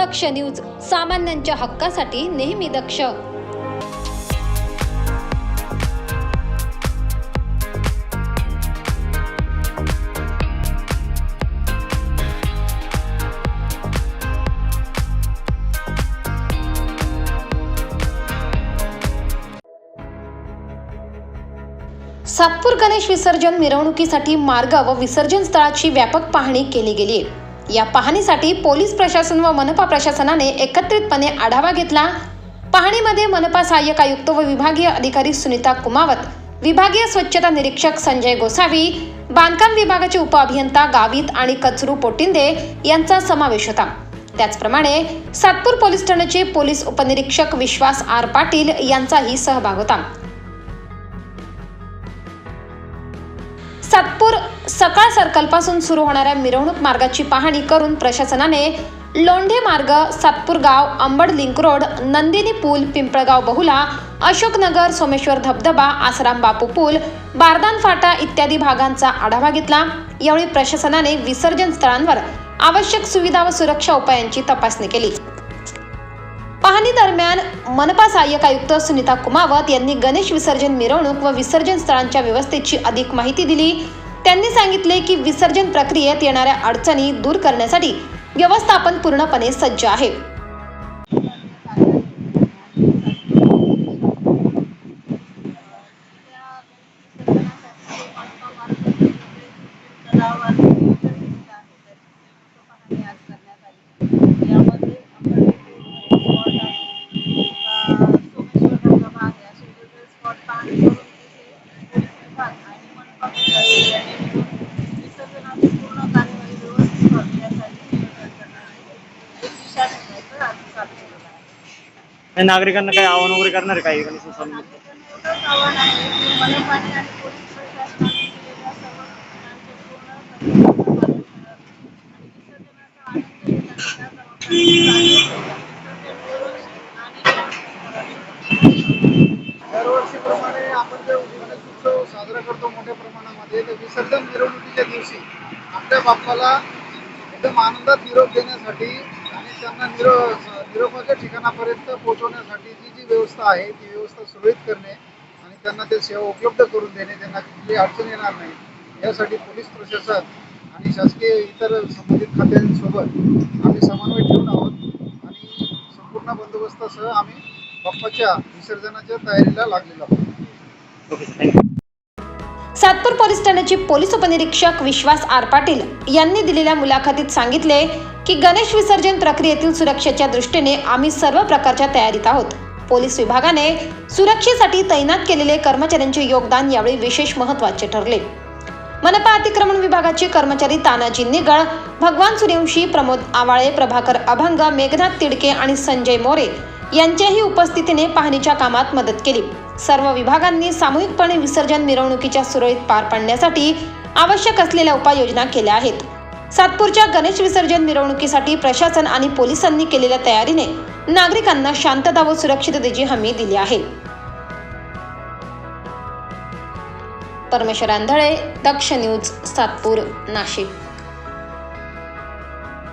दक्ष news सामान्यांच्या हक्कासाठी नेहमी दक्ष. सातपूर गणेश विसर्जन मिरवणुकीसाठी मार्ग व विसर्जन स्थळाची व्यापक पाहणी केली गेली आहे. या पाहणीसाठी पोलीस प्रशासन व मनपा प्रशासनाने एकत्रितपणे आढावा घेतला. पाहणीमध्ये मनपा सहाय्यक आयुक्त व विभागीय अधिकारी सुनीता कुमावत विभागीय स्वच्छता निरीक्षक संजय गोसावी बांधकाम विभागाचे उपअभियंता गावित आणि कचरू पोटिंदे यांचा समावेश होता. त्याचप्रमाणे सातपूर पोलीस ठाण्याचे पोलीस उपनिरीक्षक विश्वास आर पाटील यांचाही सहभाग होता. सकाळ सर्कलपासून सुरू होणाऱ्या मिरवणूक मार्गाची पाहणी करून प्रशासनाने लोंढे मार्ग सातपूर गाव अंबड लिंक रोड नंदिनी पूल पिंपळगाव बहुला अशोकनगर सोमेश्वर धबधबा आसराम बापू पूल बारदान फाटा इत्यादी भागांचा आढावा घेतला. यावेळी प्रशासनाने विसर्जन स्थळांवर आवश्यक सुविधा व सुरक्षा उपायांची तपासणी केली. पाहणी दरम्यान मनपा सहाय्यक आयुक्त सुनीता कुमावत यांनी गणेश विसर्जन मिरवणूक व विसर्जन स्थळांच्या व्यवस्थेची अधिक माहिती दिली. त्यांनी सांगितले की विसर्जन प्रक्रियेत येणाऱ्या अडचणी दूर करण्यासाठी व्यवस्थापन पूर्णपणे सज्ज आहे. आणि नागरिकांना काही आव्हान वगैरे करणार आहे काही गणेश उत्सवानिमित्त? दरवर्षीप्रमाणे आपण जे गणेश उत्सव साजरा करतो मोठ्या प्रमाणामध्ये तर विसर्जन मिरवणुकीच्या दिवशी आपल्या बाप्पाला एकदम आनंदात निरोप देण्यासाठी आणि त्यांना निरो निरोपाच्या ठिकाणापर्यंत पोहोचवण्यासाठी जी जी व्यवस्था आहे ती व्यवस्था सुरळीत करणे आणि त्यांना ते सेवा उपलब्ध करून देणे त्यांना कुठली अडचण येणार नाही. यासाठी पोलीस प्रशासन आणि शासकीय इतर संबंधित खात्यांसोबत आम्ही समन्वय ठेवून आहोत आणि संपूर्ण बंदोबस्तासह आम्ही बाप्पाच्या विसर्जनाच्या तयारीला लागलेलो आहोत. Okay thank you Satpur police ठाण्याचे पोलीस उपनिरीक्षक विश्वास आर पाटील यांनी दिलेल्या मुलाखतीत सांगितले की गणेश विसर्जन प्रक्रियेतील सुरक्षेच्या दृष्टीने आम्ही सर्व प्रकारच्या तयारीत आहोत. पोलीस विभागाने सुरक्षेसाठी तैनात केलेले कर्मचाऱ्यांचे योगदान यावेळी विशेष महत्त्वाचे ठरले. मनपा अतिक्रमण विभागाचे कर्मचारी तानाजी निगळ भगवान सूर्यवंशी प्रमोद आवाळे प्रभाकर अभंग मेघनाथ तिडके आणि संजय मोरे यांच्याही उपस्थितीने पाहणीच्या कामात मदत केली. सर्व विभागांनी सामूहिकपणे विसर्जन मिरवणुकीच्या सुरळीत पार पाडण्यासाठी आवश्यक असलेल्या उपाययोजना केल्या आहेत. सातपूरच्या गणेश विसर्जन मिरवणुकीसाठी प्रशासन आणि पोलिसांनी केलेल्या तयारीने नागरिकांना शांतता व सुरक्षिततेची हमी दिली आहे. परमेश्वर आंधळे दक्ष न्यूज सातपूर नाशिक.